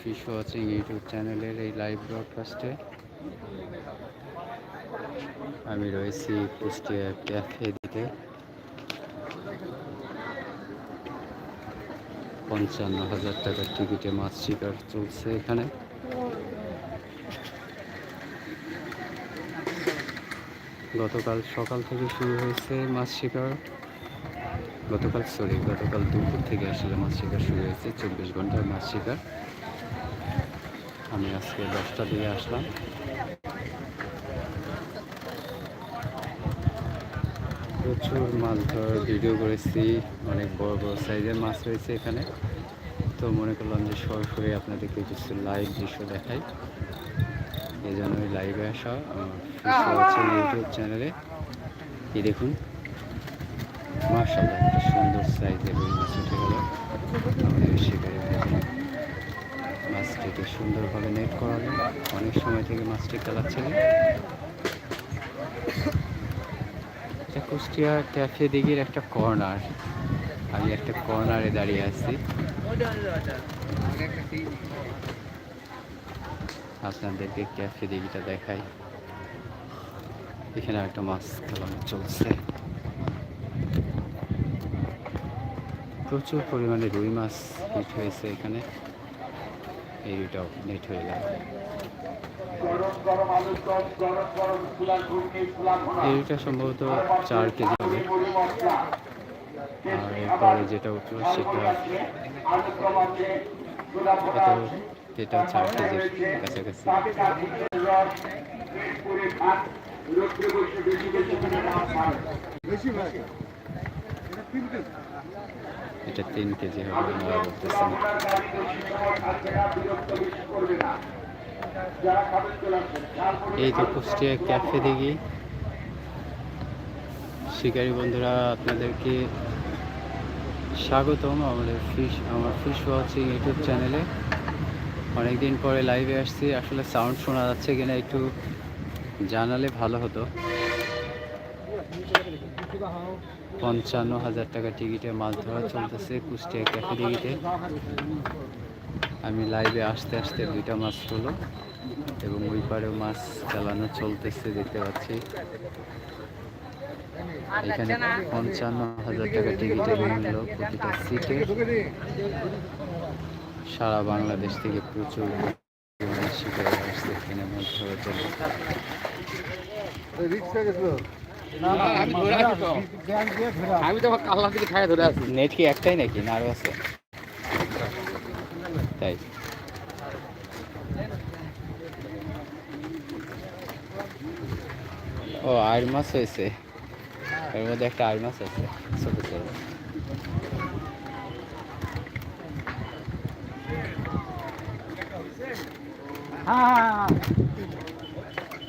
Fish watching YouTube চ্যানেলের এই live ব্রডকাস্টে আমি রয়েছি কুষ্টিয়া ক্যাফে দিকে। পঞ্চান্ন হাজার টাকার টিকিটে মাছ শিকার চলছে এখানে। গতকাল সকাল থেকে শুরু হয়েছে মাছ শিকার। গতকাল সরি গতকাল দুপুর থেকে আসলে মাছ শিকার শুরু হয়েছে। চব্বিশ ঘণ্টার মাছ শিকার। আমি আজকে দশটা দিকে আসলাম। প্রচুর মাছ ধরার ভিডিও করেছি, অনেক বড় বড় সাইজের মাছ রয়েছে এখানে। তো মনে করলাম যে সরাসরি আপনাদেরকে কিছু লাইভ দৃশ্য দেখাই। এই জন্যই লাইভে আসা, আমার ইউটিউব চ্যানেলে এই দেখুন মার্শাল্লাহ একটা সুন্দর সাইজের রুই মাছ উঠে গেল। আমাদের শিকারি মাছটিকে সুন্দরভাবে নেট করালেন অনেক সময় থেকে মাছটি খেলাচ্ছিলেন। এটা কুষ্টিয়া ক্যাফে দিঘির একটা কর্নার আমি একটা কর্নারে দাঁড়িয়ে আছি। আপনাদেরকে ক্যাফে দিঘিটা দেখাই। এখানে একটা মাছ খেলানো চলছে। প্রচুর পরিমাণে রুই মাছ হিট হয়েছে এখানে। এই রুইটাও নেট হয়ে গেল। এই রুইটা সম্ভবত চার কেজি হবে। আর এরপরে যেটা উঠল সেটা এটা চার কেজির কাছাকাছি। এটা তিন কেজি হবে ওনারা এই তো কুষ্টিয়া ক্যাফে দেখি। শিকারী বন্ধুরা, আপনাদেরকে স্বাগতম আমাদের ফিশ আমার ফিশ ওয়াচিং ইউটিউব চ্যানেলে। অনেকদিন পরে লাইভে আসছি। আসলে সাউন্ড শোনা যাচ্ছে কিনা একটু জানালে ভালো হতো। পঞ্চান্ন হাজার টাকা টিকিটে মাছ ধরা চলতেছে কুষ্টিয়া ক্যাফে দিঘিতে আমি লাইভে আসতে আসতে দুইটা মাছ হলো এবং ওই পারেও মাছ চালানো চলতেছে, দেখতে পাচ্ছি। এখানে পঞ্চান্ন হাজার টাকা টিকিটের মূল্য প্রতিটা সিটে সারা বাংলাদেশ থেকে প্রচুর শিকার আসছে এখানে মাছ ধরার জন্য। আমি তো কাল্লা থেকে খাই ধরে আছি। নেট কি একটাই নাকি? না আরও আছে। তাই। ও আর মাছ হয়েছে। এর মধ্যে একটা আর মাছ আছে। ছোট ছোট।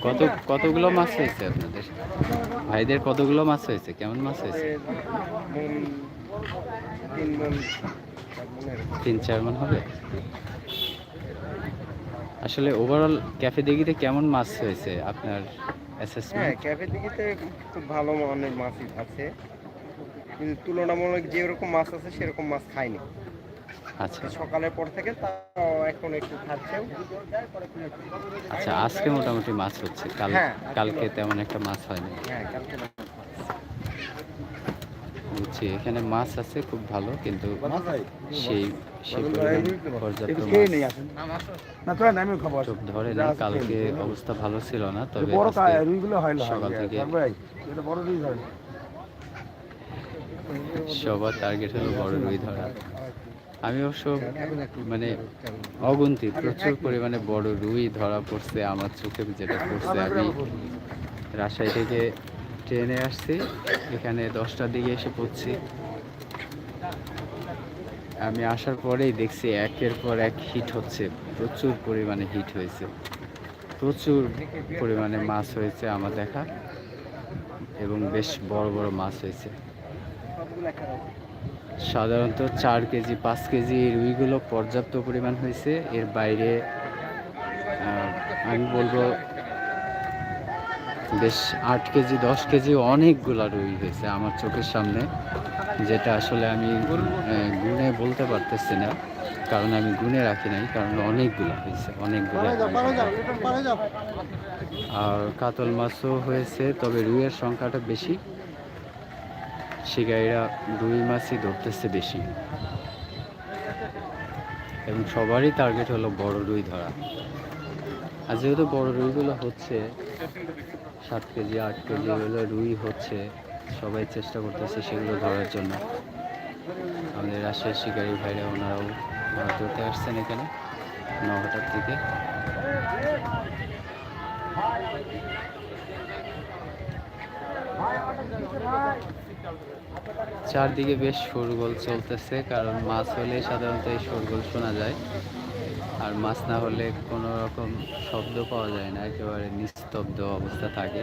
কত, কতগুলো মাছ হয়েছে আপনাদের? ভাইদের কতগুলো মাছ হয়েছে? কেমন মাছ হয়েছে? তিন চার মন হবে? আসলে ওভারঅল ক্যাফে দেখিতে কেমন মাছ হয়েছে আপনার হ্যাঁ ক্যাফে খুব ভালো মানের মাছই আছে। কিন্তু তুলনামূলক যেরকম মাছ আছে সেরকম মাছ খাইনি। আচ্ছা। সকালের পর থেকে তাও এখন একটু খাচ্ছেও। আচ্ছা আজকে মোটামুটি মাছ হচ্ছে। কাল হ্যাঁ। কালকে তেমন একটা মাছ হয়নি। হ্যাঁ কালকে বুঝছি এখানে মাছ আছে খুব ভালো কিন্তু সেই পর্যাপ্ত মাছ। ধরে না কালকে অবস্থা ভালো ছিল না তবে হয় সকাল থেকে সবার টার্গেট হলো বড় রুই ধরা। আমি অবশ্য মানে অগুন্তি প্রচুর পরিমাণে বড় রুই ধরা পড়ছে আমার চোখে, যেটা পড়ছে আমি রাজশাহী থেকে ট্রেনে আসছি, এখানে দশটার দিকে এসে পড়ছি। আমি আসার পরেই দেখছি একের পর এক হিট হচ্ছে, প্রচুর পরিমাণে হিট হয়েছে, প্রচুর পরিমাণে মাছ হয়েছে আমার দেখা, এবং বেশ বড় বড় মাছ হয়েছে। সাধারণত চার কেজি পাঁচ কেজি এই রুইগুলো পর্যাপ্ত পরিমাণ হয়েছে। এর বাইরে আমি বলব বেশ আট কেজি দশ কেজি অনেকগুলা রুই হয়েছে আমার চোখের সামনে যেটা আসলে আমি গুনে বলতে পারতেছি না কারণ আমি গুনে রাখি নাই কারণ অনেকগুলো হয়েছে অনেকগুলো আর কাতল মাছও হয়েছে তবে রুইয়ের সংখ্যাটা বেশি। শিকারীরা রুই মাছই ধরতেছে বেশি। এবং সবারই টার্গেট হলো বড় রুই ধরা। আর যেহেতু বড় রুইগুলো হচ্ছে, সাত কেজি, আট কেজি এগুলো রুই হচ্ছে, সবাই চেষ্টা করতেছে সেগুলো ধরার জন্য। আমাদের রাজশাহীর শিকারী ভাইরা ওনারাও মাছ ধরতে আসছেন এখানে নঘাটার থেকে চারদিকে বেশ সরগোল চলতেছে, কারণ মাছ হলে সাধারণত এই সরগোল শোনা যায়। আর মাছ না হলে কোনো রকম শব্দ পাওয়া যায় না, একেবারে নিস্তব্ধ অবস্থা থাকে।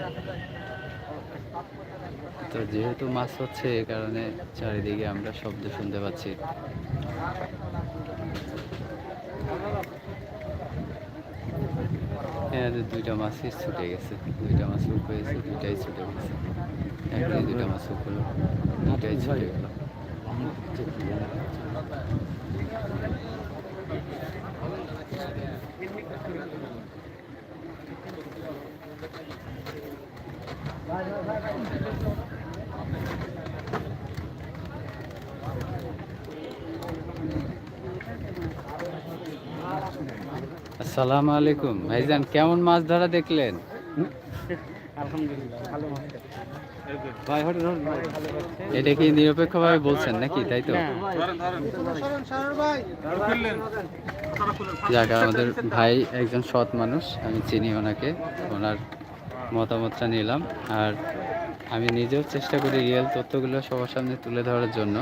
তো যেহেতু মাছ হচ্ছে, এ কারণে চারিদিকে আমরা শব্দ শুনতে পাচ্ছি। হ্যাঁ যে দুইটা মাছই ছুটে গেছে দুইটা মাছ উপ হয়েছে দুইটাই ছুটে গেছে একটাই দুইটা মাছ উপ হলো দুইটাই ছুটে গেল আসসালামু আলাইকুম। ভাইজান কেমন মাছ ধরা দেখলেন? এটা কি নিরপেক্ষভাবে বলছেন নাকি? তাই তো? যাক আমাদের ভাই একজন সৎ মানুষ আমি চিনি ওনাকে ওনার মতামতটা নিলাম। আর আমি নিজেও চেষ্টা করি রিয়েল তথ্যগুলো সবার সামনে তুলে ধরার জন্য।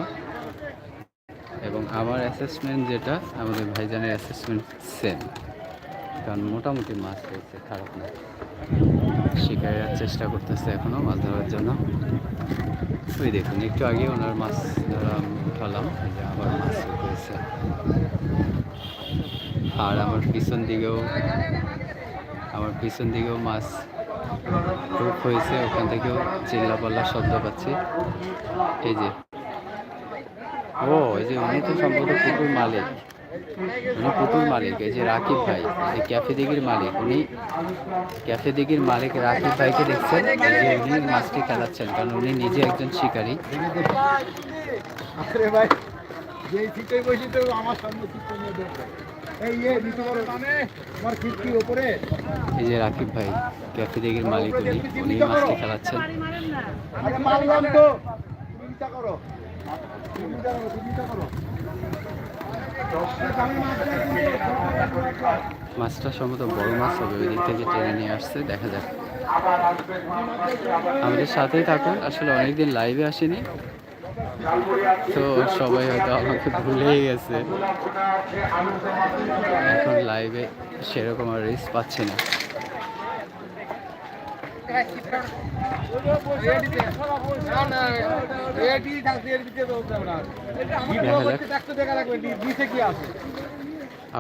এবং আমার অ্যাসেসমেন্ট যেটা আমাদের ভাইজানের অ্যাসেসমেন্ট সেম কারণ মোটামুটি মাছ হয়েছে, খারাপ না। শিকারীরা চেষ্টা করতেছে এখনও মাছ ধরার জন্য। ওই দেখুন, একটু আগে ওনার মাছ ধরা উঠালাম যে আবার মাছ হয়েছে। আর আমার পিছন দিকেও, আমার পিছন দিকেও মাছ খুব হয়েছে, ওখান থেকেও চিল্লাপাল্লা শব্দ পাচ্ছি। এই যে, ও, এই যে উনি তো সম্ভবত পুকুর মালিক। উনি পুকুর মালিক এই যে রাকিব ভাই এই ক্যাফে দিঘির মালিক উনি ক্যাফে দিঘির মালিক রাকিব ভাইকে দেখছেন এই যে উনি মাছটি খেলাচ্ছেন কারণ উনি নিজে একজন শিকারী। আরে ভাই যেই সিটে বসি তো আমার সামনে সিট নিয়ে দেখো এই যে রাকিব ভাই ক্যাফে দিঘির মালিক উনি উনি মাছটি খেলাচ্ছেন। চিন্তা করো চিন্তা করো চিন্তা মাছটা সম্ভবত বড় মাছ হবে ওই দিক থেকে টেনে নিয়ে আসছে, দেখা যাক। আমাদের সাথেই থাকুন, আসলে অনেকদিন লাইভে আসেনি। তো সবাই হয়তো আমাকে ভুলেই গেছে। এখন লাইভে সেরকম আর রিস্ক পাচ্ছে না।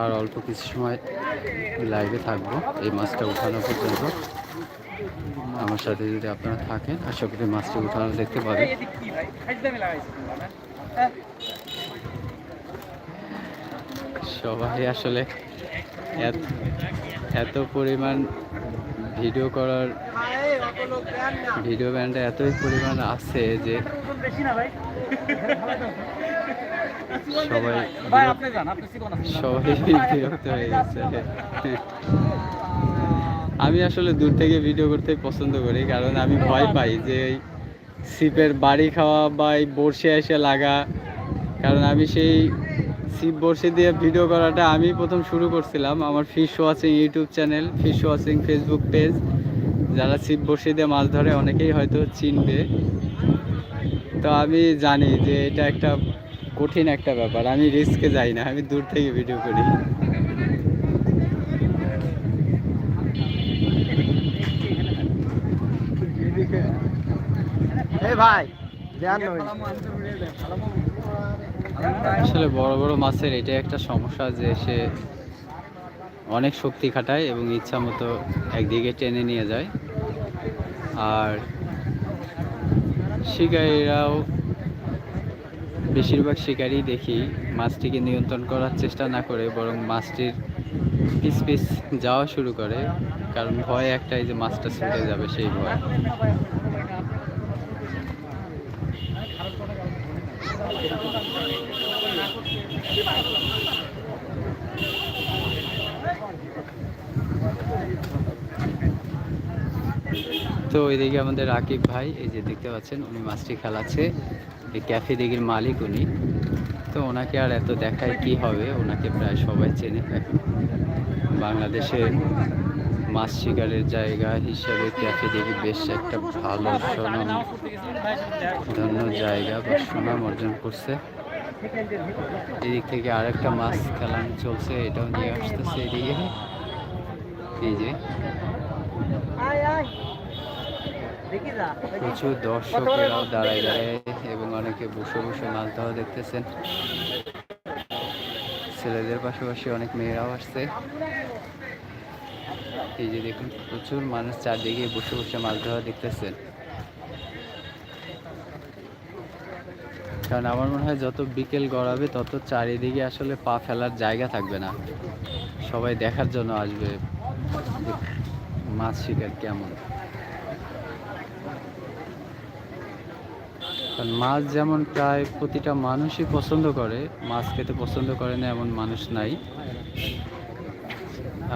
আর অল্প কিছু সময় লাইভে থাকব। এই মাছটা উঠানো পর্যন্ত। আমার সাথে যদি আপনারা থাকেন, আশা করি মাছটা উঠানো দেখতে পাবেন। সবাই আসলে এত পরিমাণ ভিডিও করার ভিডিও ব্যান্ডে এতই পরিমাণ আছে যে সবাই সবাই বিরক্ত হয়ে গেছে। আমি আসলে দূর থেকে ভিডিও করতে পছন্দ করি কারণ আমি ভয় পাই যে এই সিপের বাড়ি খাওয়া বা এই বড়শি এসে লাগা কারণ আমি সেই সিপ বড়শি দিয়ে ভিডিও করাটা আমি প্রথম শুরু করছিলাম। আমার fish watching YouTube channel fish watching Facebook page যারা ছিপ বড়শি দিয়ে মাছ ধরে অনেকেই হয়তো চিনবে। তো আমি জানি যে এটা একটা কঠিন একটা ব্যাপার। আমি রিস্কে যাই না আমি দূর থেকে ভিডিও করি। এই ভাই আসলে বড় বড় মাছের এটাই একটা সমস্যা যে সে অনেক শক্তি খাটায় এবং ইচ্ছা মতো একদিকে টেনে নিয়ে যায়। আর শিকারীরাও বেশিরভাগ শিকারই দেখি মাছটিকে নিয়ন্ত্রণ করার চেষ্টা না করে, বরং মাছটির পিস পিস যাওয়া শুরু করে, কারণ ভয় একটাই যে মাছটা ছুটে যাবে সেই ভয়। তো ওইদিকে আমাদের রাকিব ভাই, এই যে দেখতে পাচ্ছেন, উনি মাছটি খেলাচ্ছে। এই ক্যাফে দিঘির মালিক উনি। তো ওনাকে আর এত দেখায় কি হবে, ওনাকে প্রায় সবাই চেনে। এখন বাংলাদেশে মাছ শিকারের জায়গা হিসাবে ক্যাফে দিঘি বেশ একটা ভালো সুনাম, ধন্য জায়গা বা সুনাম অর্জন করছে। এদিক থেকে আরেকটা মাছ খেলানো চলছে, এটাও নিয়ে আসতেছে এদিকে। এই যে। প্রচুর দর্শকেরাও দাঁড়ায় দাঁড়ায় এবং অনেকে বসে বসে মাছ ধরা দেখতেছেন। ছেলেদের পাশাপাশি অনেক মেয়েরাও আসছে। এই যে দেখুন, প্রচুর মানুষ চারদিকে বসে বসে মাছ ধরা দেখতেছেন। কারণ আমার মনে হয় যত বিকেল গড়াবে, তত চারিদিকে আসলে পা ফেলার জায়গা থাকবে না। সবাই দেখার জন্য আসবে। মাছ শিকার কেমন? কারণ মাছ যেমন প্রায় প্রতিটা মানুষই পছন্দ করে, মাছ খেতে পছন্দ করে না এমন মানুষ নাই।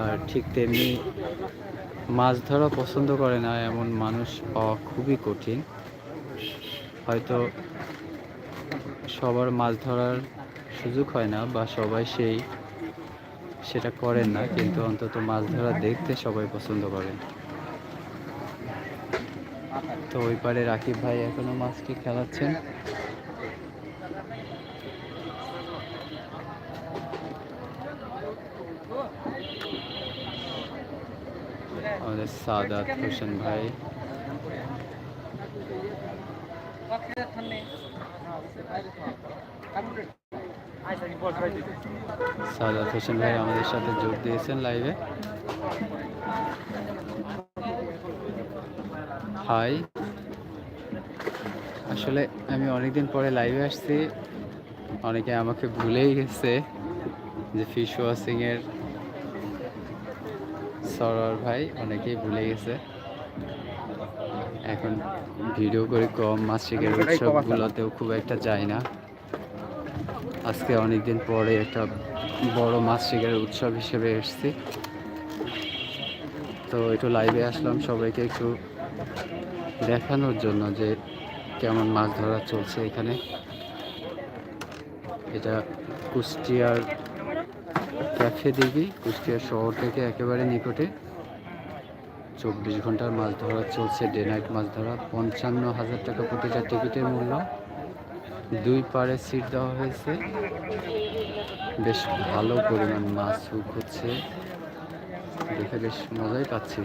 আর ঠিক তেমনি মাছ ধরা পছন্দ করে না এমন মানুষ পাওয়া খুবই কঠিন। হয়তো সবার মাছ ধরার সুযোগ হয় না বা সবাই সেই, সেটা করেন না, কিন্তু অন্তত মাছ ধরা দেখতে সবাই পছন্দ করেন। তো ওই পারে রাকিব ভাই এখনও মাছটি খেলাচ্ছেন। আমাদের সাদাত হোসেন ভাই। সাদাত হোসেন ভাই আমাদের সাথে যোগ দিয়েছেন লাইভে হাই আসলে আমি অনেকদিন পরে লাইভে আসছি। অনেকে আমাকে ভুলেই গেছে যে ফিশ ওয়াশিং এর সরর ভাই অনেকেই ভুলে গেছে। এখন ভিডিও করে কম মাছ শিকার উৎসবগুলোতেও খুব একটা যায় না। আজকে অনেকদিন পরে একটা বড় মাছ শিকারের উৎসব হিসেবে এসেছি। তো একটু লাইভে আসলাম সবাইকে একটু দেখানোর জন্য যে কেমন মাছ ধরা চলছে এখানে। এটা কুষ্টিয়ার ক্যাফে দিঘি, কুষ্টিয়ার শহর থেকে একেবারে নিকটে। চব্বিশ ঘণ্টার মাছ ধরা চলছে, ডে নাইট মাছ ধরা, পঞ্চান্ন হাজার টাকা প্রতিটা টিকিটের মূল্য। দুই পারে সিট দেওয়া হয়েছে। বেশ ভালো পরিমাণ মাছ হুক হচ্ছে দেখে বেশ মজাই পাচ্ছি।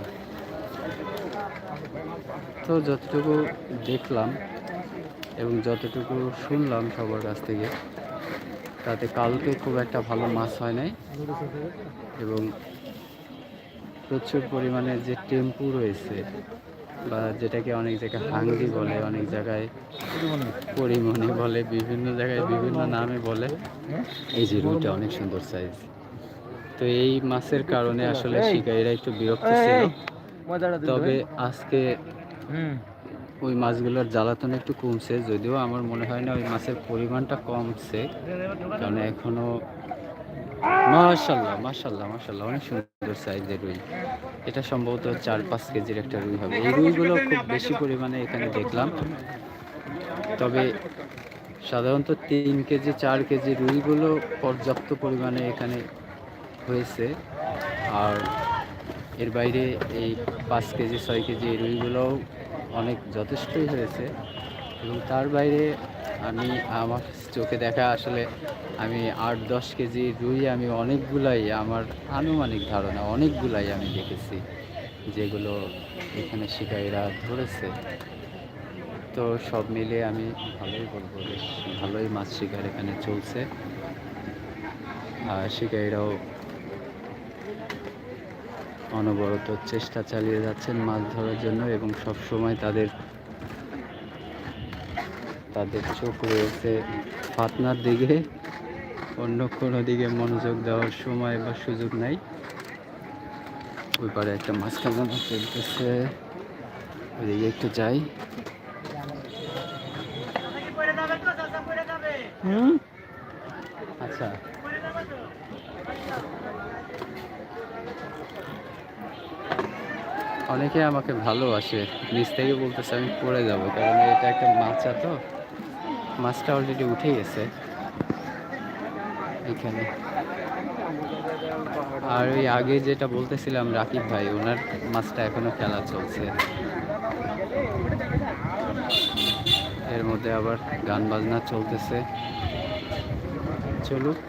তো যতটুকু দেখলাম এবং যতটুকু শুনলাম সবার কাছ থেকে তাতে কালকে খুব একটা ভালো মাছ হয় নাই এবং প্রচুর পরিমাণে যে টেম্পু রয়েছে বা যেটাকে অনেক জায়গায় হাঙ্গি বলে অনেক জায়গায় পরিমণি বলে বিভিন্ন জায়গায় বিভিন্ন নামে বলে এই যে রুইটা অনেক সুন্দর সাইজ তো এই মাছের কারণে আসলে শিকারীরা একটু বিরক্ত ছিল। তবে আজকে ওই মাছগুলোর জ্বালাতন একটু কমছে যদিও আমার মনে হয় না ওই মাছের পরিমাণটা কমছে কারণ এখনও মাশাল্লাহ মাশাল্লাহ মাশাল্লাহ অনেক সুন্দর সাইজের রুই। এটা সম্ভবত চার পাঁচ কেজির একটা রুই হবে। এই রুইগুলো খুব বেশি পরিমাণে এখানে দেখলাম। তবে সাধারণত তিন কেজি চার কেজি রুইগুলো পর্যাপ্ত পরিমাণে এখানে হয়েছে। আর এর বাইরে এই পাঁচ কেজি, ছয় কেজি রুইগুলোও অনেক যথেষ্টই হয়েছে এবং তার বাইরে আমি, আমার চোখে দেখা আসলে আমি আট, দশ কেজি রুই আমি অনেকগুলাই, আমার আনুমানিক ধারণা অনেকগুলাই আমি দেখেছি যেগুলো এখানে শিকারীরা ধরেছে। তো সব মিলে আমি ভালোই বলব বেশ ভালোই মাছ শিকার এখানে চলছে। আর শিকারীরাও অনবরত চেষ্টা চালিয়ে যাচ্ছেন মাছ ধরার জন্য এবং সব সময় তাদের তাদের চোখ রয়েছে ফাতনার দিকে। অন্য কোনো দিকে মনোযোগ দেওয়ার সময় বা সুযোগ নাই। ওই পারে একটা মাছ কামানো চলতেছে। ওইদিকে একটু যাই। আচ্ছা। অনেকে আমাকে ভালোবাসে। নিচ থেকে বলতেছে আমি পড়ে যাব, কারণ এটা একটা মাছা তো। মাছটা অলরেডি উঠে গেছে। এখানে। আর ওই আগে যেটা বলতেছিলাম রাকিব ভাই, ওনার মাছটা এখনও খেলা চলছে। এর মধ্যে আবার গান বাজনা চলতেছে। চলুক।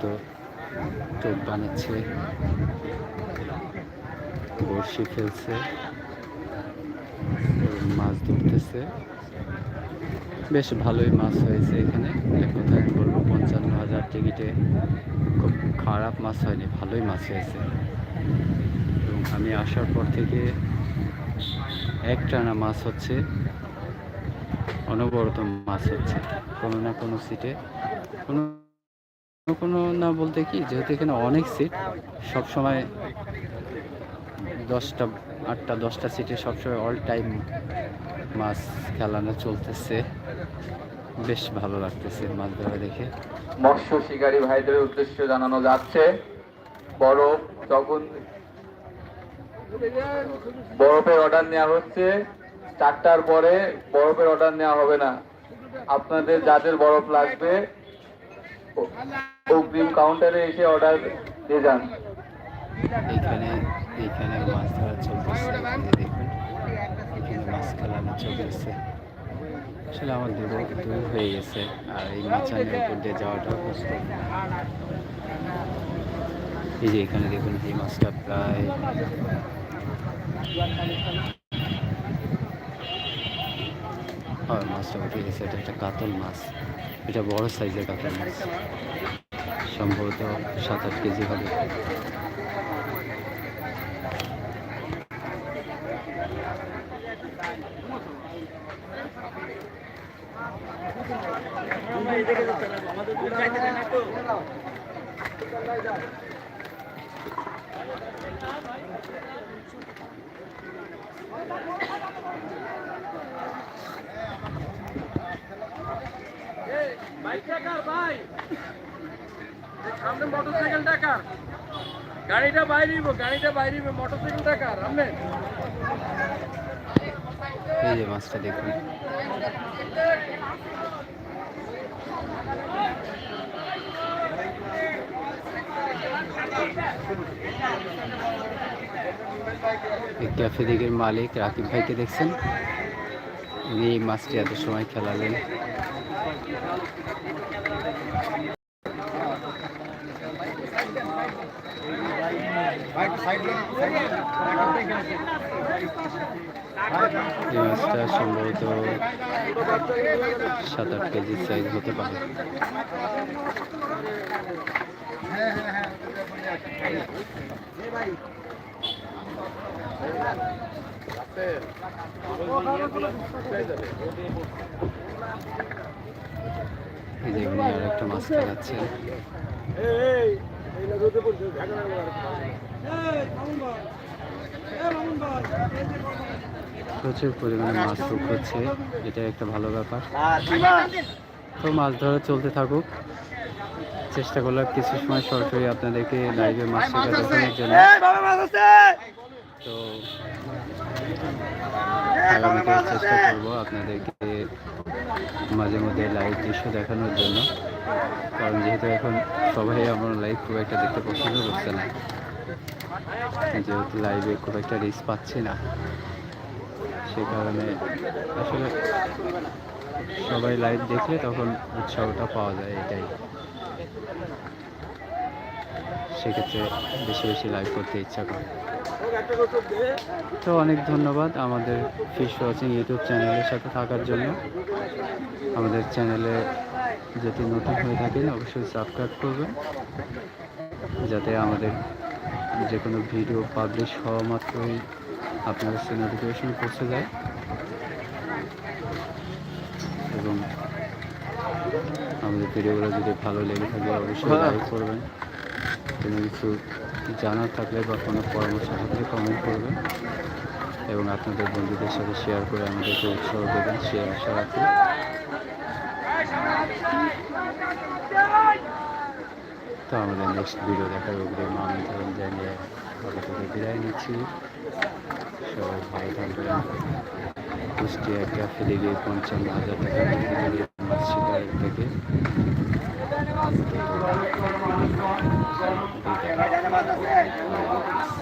অনবরত টোপ বানাচ্ছে। বড়শি এবং মাছ ধরতেছে। বেশ ভালোই মাছ হয়েছে এখানে। এক কথায় আমি বলব পঞ্চান্ন হাজার টিকিটে খুব খারাপ মাছ হয়নি, ভালোই মাছ হয়েছে। এবং আমি আসার পর থেকে এক টানা মাছ হচ্ছে, অনবরত মাছ হচ্ছে, কোনো না কোনো সিটে কোনো কোনো না বলতে কি, যেহেতু এখানে অনেক সিট সব সময় দশটা, আটটা, দশটা সিটে সবসময় অল টাইম মাছ খেলানো চলতেছে। বেশ ভালো লাগতেছে মাছ ধরা দেখে। মৎস্য শিকারী ভাইদের উদ্দেশ্য জানানো যাচ্ছে। বরফ যখন বরফের অর্ডার নেওয়া হচ্ছে, চারটার পরে বরফের অর্ডার নেওয়া হবে না। আপনাদের যাদের বরফ লাগবে অগ্রিম কাউন্টারে এসে অর্ডার দিয়ে যান। এইখানে এইখানে মাছ ধরা চলতেছে এই দেখুন, এখানে মাছ খেলানো চলতেছে আসলে আমার দূর দূর হয়ে গেছে, আর এই মাচানের উপর দিয়ে যাওয়াটাও কষ্ট। এই যে এখানে দেখুন যে মাছটা প্রায় মাছটা উঠে গেছে, এটা একটা কাতল মাছ। এটা বড় সাইজের কাতল মাছ। সম্ভবত সাত আট কেজি হবে। সামনে মোটরসাইকেল টাকার গাড়িটা বাইরে গাড়িটা বাইরে মোটরসাইকেল টাকার আপনি এই যে মাছটা দেখুন। ক্যাফে দিকের মালিক রাকিব ভাইকে দেখছেন? উনি এই মাছটি এত সময় খেলালেন। এই মাছটা সম্ভবত সাত আট কেজির সাইজ হতে পারে। এই যে উনি আর একটা মাছ খেলাচ্ছেন প্রচুর পরিমাণে মাছ হচ্ছে। এটা একটা ভালো ব্যাপার। তো মাছ ধরা চলতে থাকুক। চেষ্টা করলাম কিছু সময় সরাসরি আপনাদেরকে লাইভে মাছ দেখানোর জন্য। তো আগামীতে চেষ্টা করব আপনাদেরকে মাঝে মধ্যে লাইভ দৃশ্য দেখানোর জন্য। কারণ যেহেতু এখন সবাই আমার লাইভ খুব একটা দেখতে পছন্দ করছে না। যেহেতু লাইভে খুব একটা রিস্ক পাচ্ছি না। সে কারণে আসলে সবাই লাইভ দেখলে তখন উৎসাহটা পাওয়া যায় এটাই। সেক্ষেত্রে বেশি বেশি লাইভ করতে ইচ্ছা করে। তো অনেক ধন্যবাদ আমাদের ফিশ ওয়াচিং ইউটিউব চ্যানেলের সাথে থাকার জন্য। আমাদের চ্যানেলে যদি নতুন হয়ে থাকেন অবশ্যই সাবস্ক্রাইব করবেন। যাতে আমাদের যে কোনো ভিডিও পাবলিশ হওয়া মাত্রই আপনার কাছে নোটিফিকেশন পৌঁছে যায়। এবং আমাদের ভিডিওগুলো যদি ভালো লেগে থাকে অবশ্যই লাইক করবেন। কোনো কিছু জানার থাকলে বা কোনো পরামর্শ থাকলে কমেন্ট করবেন। এবং আপনাদের বন্ধুদের সাথে শেয়ার করে আমাদেরকে উৎসাহ দেবেন সে আশা রাখি। তো আমাদের নেক্সট ভিডিও দেখার অগ্রিম ধরুন জানিয়ে ভালো থেকে বিদায় নিচ্ছি সবাই ভালো থাকবেন একটা ক্যাফে দিয়ে পঞ্চান্ন হাজার টাকা মাছ শিকার থেকে Thank হাফিজ।